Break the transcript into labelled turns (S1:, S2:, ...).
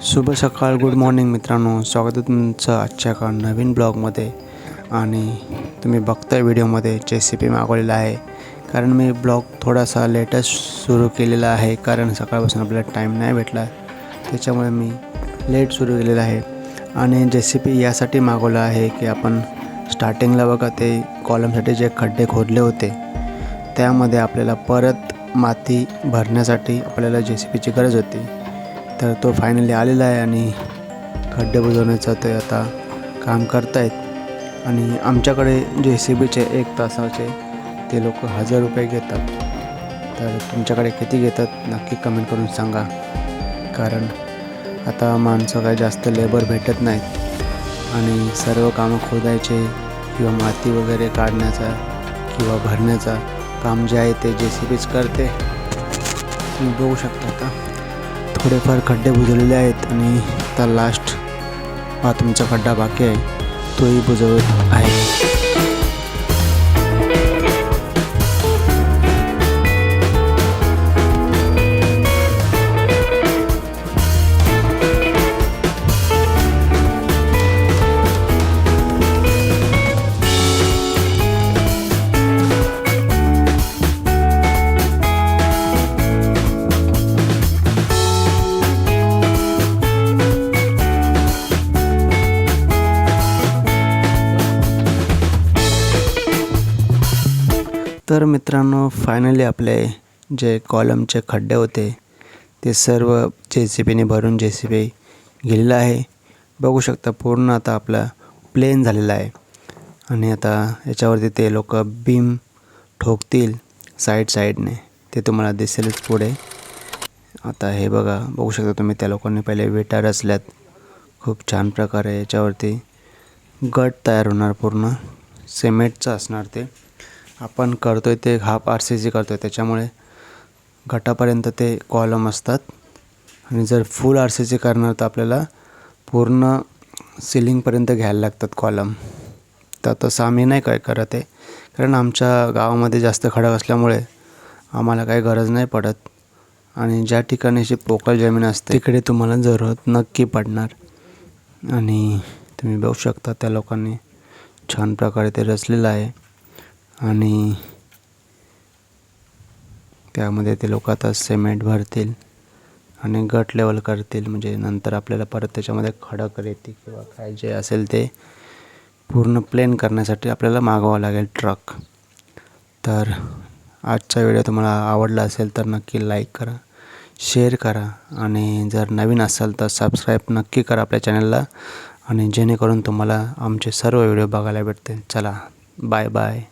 S1: शुभ सकाळ good morning मित्रांनो. स्वागत आहे तुमचं आजच्या एका नवीन ब्लॉगमध्ये. आणि तुम्ही बघताय व्हिडिओमध्ये जे सी पी मागवलेला आहे. कारण मी ब्लॉग थोडासा लेटेस्ट सुरू केलेला आहे कारण सकाळपासून आपल्याला टाईम नाही भेटला. त्याच्यामुळे मी लेट सुरू केलेला आहे. आणि जे सी पी यासाठी मागवलं आहे की आपण स्टार्टिंगला बघा ते कॉलमसाठी जे खड्डे खोदले होते त्यामध्ये आपल्याला परत माती भरण्यासाठी आपल्याला जे सी पीची गरज होती. तर तो फायनली आलेला आहे आणि खड्डे बुजवण्याचं ते आता काम करतायत. आणि आमच्याकडे जे सी बीचे एक तासाचे ते लोक हजार रुपये घेतात. तर तुमच्याकडे किती घेतात नक्की कमेंट करून सांगा. कारण आता माणसं काय जास्त लेबर भेटत नाहीत. आणि सर्व कामं खोदायचे किंवा माती वगैरे काढण्याचा किंवा भरण्याचा काम जे आहे ते जे सी बीच करते तुम्ही बघू शकता आता. थोडेफार खड्डे बुजवलेले आहेत आणि आता लास्ट हा तुमचा खड्डा बाकी आहे. तोही बुजवत आहे. तर मित्रांनो फायनली आपले जे कॉलमचे खड्डे होते ते सर्व जे सी बीने भरून जे सी बी गेलेलं आहे. बघू शकता पूर्ण आता आपला प्लेन झालेला आहे. आणि आता याच्यावरती ते लोक बीम ठोकतील साईड साईडने ते तुम्हाला दिसेलच पुढे. आता हे बघा बघू शकता तुम्ही त्या लोकांनी पहिले विटा रचल्यात खूप छान प्रकारे याच्यावरती गट तयार होणार पूर्ण. सिमेंटचं असणार ते. आपण करतो आहे ते हाफ आर सी सी करतो आहे त्याच्यामुळे गटापर्यंत ते कॉलम असतात. आणि जर फुल आर सी सी करणार तर आपल्याला पूर्ण सिलिंगपर्यंत घ्यायला लागतात कॉलम तर तसं आम्ही नाही काय करत आहे. कारण आमच्या गावामध्ये जास्त खडक असल्यामुळे आम्हाला काही गरज नाही पडत. आणि ज्या ठिकाणी अशी पोकळ जमीन असते तिकडे तुम्हाला जरूरत नक्की पडणार. आणि तुम्ही बघू शकता त्या लोकांनी छान प्रकारे ते रचलेलं आहे. आणि त्यामध्ये ते लोक आता सिमेंट भरतील आणि गट लेवल करतील. म्हणजे नंतर आपल्याला परत त्याच्यामध्ये खडक रेती किंवा काय जे असेल ते पूर्ण प्लेन करण्यासाठी आपल्याला मागवावं लागेल ट्रक तर आजचा व्हिडिओ तुम्हाला आवडला असेल तर नक्की लाईक करा शेअर करा आणि जर नवीन असाल तर सबस्क्राईब नक्की करा आपल्या चॅनलला आणि जेणेकरून तुम्हाला आमचे सर्व व्हिडिओ बघायला भेटतील. चला बाय बाय